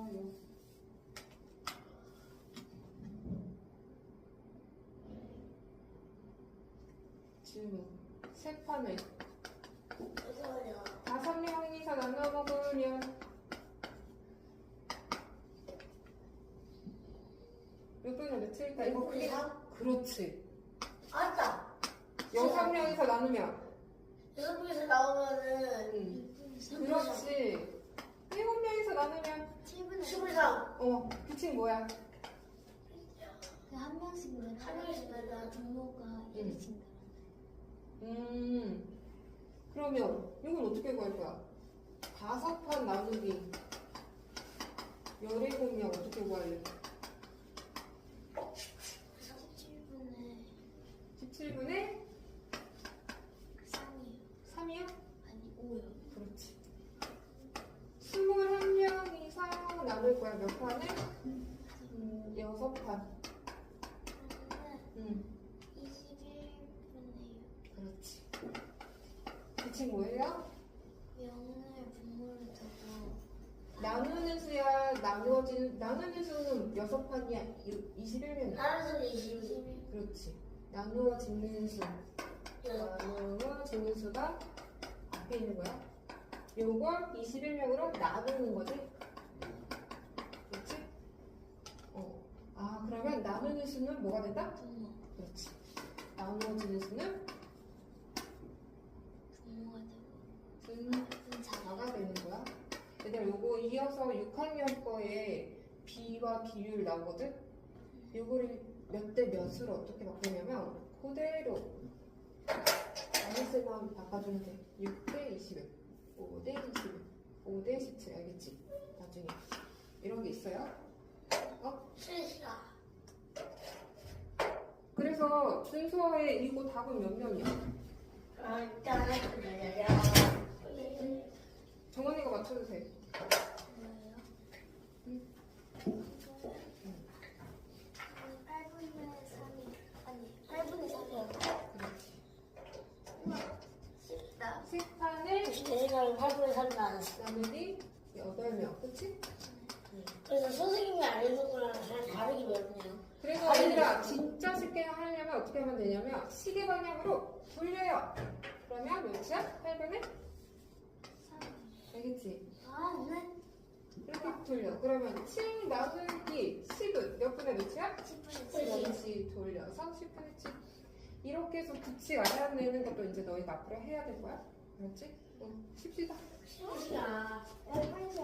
뭘까요? 질문. 세 판을. 다섯 명이서 나눠 먹으면 몇 분의 몇일까? 이거 크게 그렇지. 여섯 명이서 나누면 여섯 분이서 나오면은 응. 그렇지. 일곱 명이서 나누면 7분의 23. 어 규칙 뭐야? 한 명씩 내가 한 명씩 내가 응. 1씩 음. 그러면 이건 어떻게 구할 거야? 다섯 판 나누기 열일곱 명 어떻게 구할래? 17분의 17분의 3이요 3이요? 아니 5요 그렇지. 21명이서 나눌 거야. 몇 판을? 음, 여섯 판. 음, 21분의 그렇지. 0을 분모를 두고 나누는 수야, 나누어지는, 나누는 수는 여섯 판이야. 21명이야. 다른 소리 20. 그렇지. 나누어지는 수. 나누어지는 수가 앞에 있는 거야. 요걸 21명으로 나누는 거지. 그렇지? 어. 아, 그러면 나누는 수는 뭐가 된다? 그렇지. 나누어지는 수는 분모가 되고 분 분자가 4가 되는 거야. 얘들아, 요거 이어서 6학년 거에 비와 비율 나오거든? 요거를 몇 대 몇으로 어떻게 바꾸냐면, 그대로 마이너스만 바꿔주면 돼. 6대 21, 5대 21, 5대 17, 알겠지? 나중에. 이런 게 있어요. 실시가. 그래서 순서에 이거 답은 몇 명이야? 정원이가 맞춰주세요. 뭐예요? 응. 8분의 3이 아니 8분의 3이요 쉽다. 식판을 내가 8분의 3 나왔어. 나누기 8명, 그치? 그래서 선생님이 알려준 거랑 잘 다르게 배웠네요. 그래서 얘들아 진짜 쉽게 하려면 어떻게 하면 되냐면 시계 방향으로 돌려요. 그러면 몇이야? 8분의? 3 알겠지? 아, 네. 이렇게 돌려. 그러면 7 나누기 10은 몇 분의 몇이야? 10분의 7. 그렇지. 돌려서 10분의 7. 이렇게 해서 규칙 알아내는 것도 이제 너희가 앞으로 해야 될 거야. 그렇지? 응. 쉽시다. 실시가. 8분의